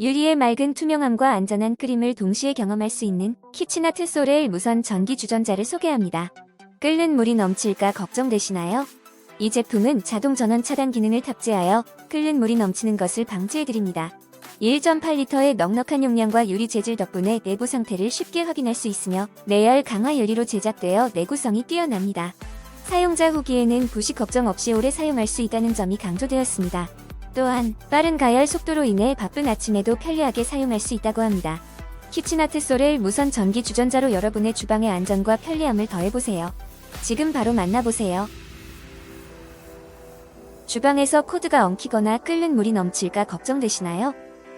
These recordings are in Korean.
유리의 맑은 투명함과 안전한 끓임을 동시에 경험할 수 있는 키치나트 소레일 무선 전기 주전자를 소개합니다. 끓는 물이 넘칠까 걱정되시나요? 이 제품은 자동 전원 차단 기능을 탑재하여 끓는 물이 넘치는 것을 방지해드립니다. 1.8리터의 넉넉한 용량과 유리 재질 덕분에 내부 상태를 쉽게 확인할 수 있으며 내열 강화 유리로 제작되어 내구성이 뛰어납니다. 사용자 후기에는 부식 걱정 없이 오래 사용할 수 있다는 점이 강조되었습니다. 또한 빠른 가열 속도로 인해 바쁜 아침에도 편리하게 사용할 수 있다고 합니다. 키치나트 소를 무선 전기 주전자로 여러분의 주방의 안전과 편리함을 더해보세요. 지금 바로 만나보세요. 주방에서 코드가 엉키거나 끓는 물이 넘칠까 걱정되시나요?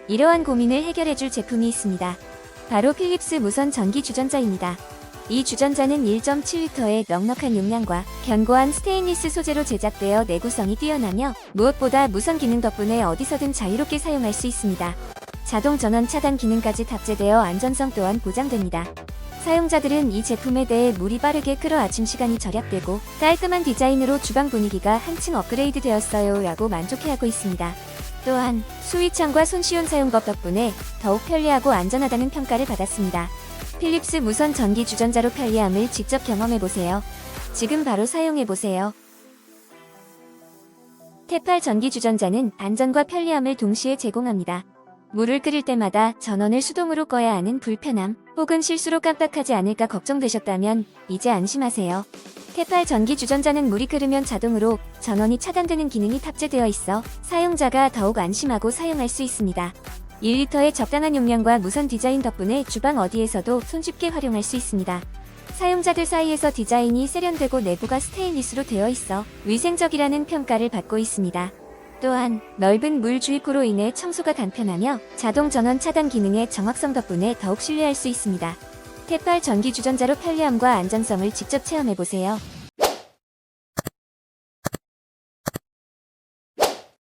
이러한 고민을 해결해줄 제품이 있습니다. 바로 필립스 무선 전기 주전자입니다. 이 주전자는 1.7리터의 넉넉한 용량과 견고한 스테인리스 소재로 제작되어 내구성이 뛰어나며 무엇보다 무선 기능 덕분에 어디서든 자유롭게 사용할 수 있습니다. 자동 전원 차단 기능까지 탑재되어 안전성 또한 보장됩니다. 사용자들은 이 제품에 대해 물이 빠르게 끓어 아침 시간이 절약되고 깔끔한 디자인으로 주방 분위기가 한층 업그레이드 되었어요 라고 만족해하고 있습니다. 또한 수위창과 손쉬운 사용법 덕분에 더욱 편리하고 안전하다는 평가를 받았습니다. 필립스 무선 전기 주전자로 편리함을 직접 경험해보세요. 지금 바로 사용해보세요. 테팔 전기 주전자는 안전과 편리함을 동시에 제공합니다. 물을 끓일 때마다 전원을 수동으로 꺼야 하는 불편함 혹은 실수로 깜빡하지 않을까 걱정되셨다면 이제 안심하세요. 테팔 전기 주전자는 물이 끓으면 자동으로 전원이 차단되는 기능이 탑재되어 있어 사용자가 더욱 안심하고 사용할 수 있습니다. 1리터의 적당한 용량과 무선 디자인 덕분에 주방 어디에서도 손쉽게 활용할 수 있습니다. 사용자들 사이에서 디자인이 세련되고 내부가 스테인리스로 되어 있어 위생적이라는 평가를 받고 있습니다. 또한 넓은 물 주입구로 인해 청소가 간편하며 자동 전원 차단 기능의 정확성 덕분에 더욱 신뢰할 수 있습니다. 테팔 전기 주전자로 편리함과 안전성을 직접 체험해보세요.